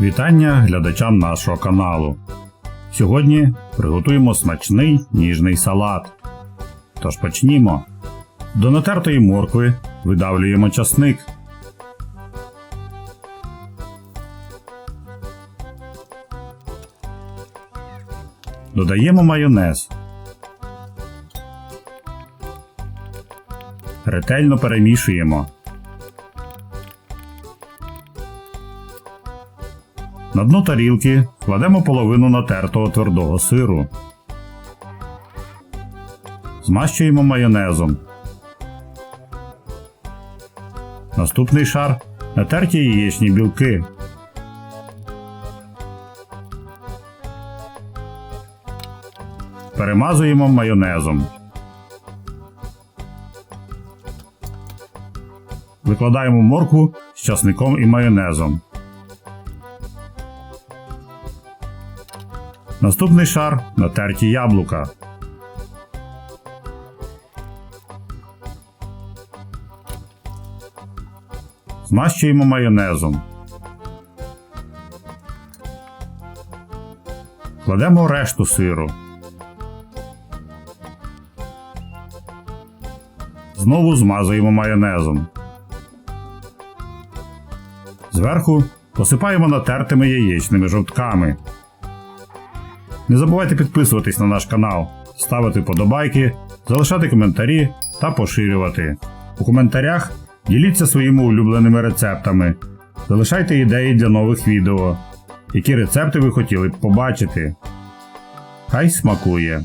Вітання глядачам нашого каналу. Сьогодні приготуємо смачний ніжний салат. Тож почнімо. До натертої моркви видавлюємо часник. Додаємо майонез. Ретельно перемішуємо. На дно тарілки кладемо половину натертого твердого сиру. Змащуємо майонезом. Наступний шар натерті яєчні білки. Перемазуємо майонезом. Викладаємо моркву з часником і майонезом. Наступний шар натерті яблука. Змащуємо майонезом. Кладемо решту сиру. Знову змазуємо майонезом. Зверху посипаємо натертими яєчними жовтками. Не забувайте підписуватись на наш канал, ставити подобайки, залишати коментарі та поширювати. У коментарях діліться своїми улюбленими рецептами, залишайте ідеї для нових відео, які рецепти ви хотіли б побачити. Хай смакує!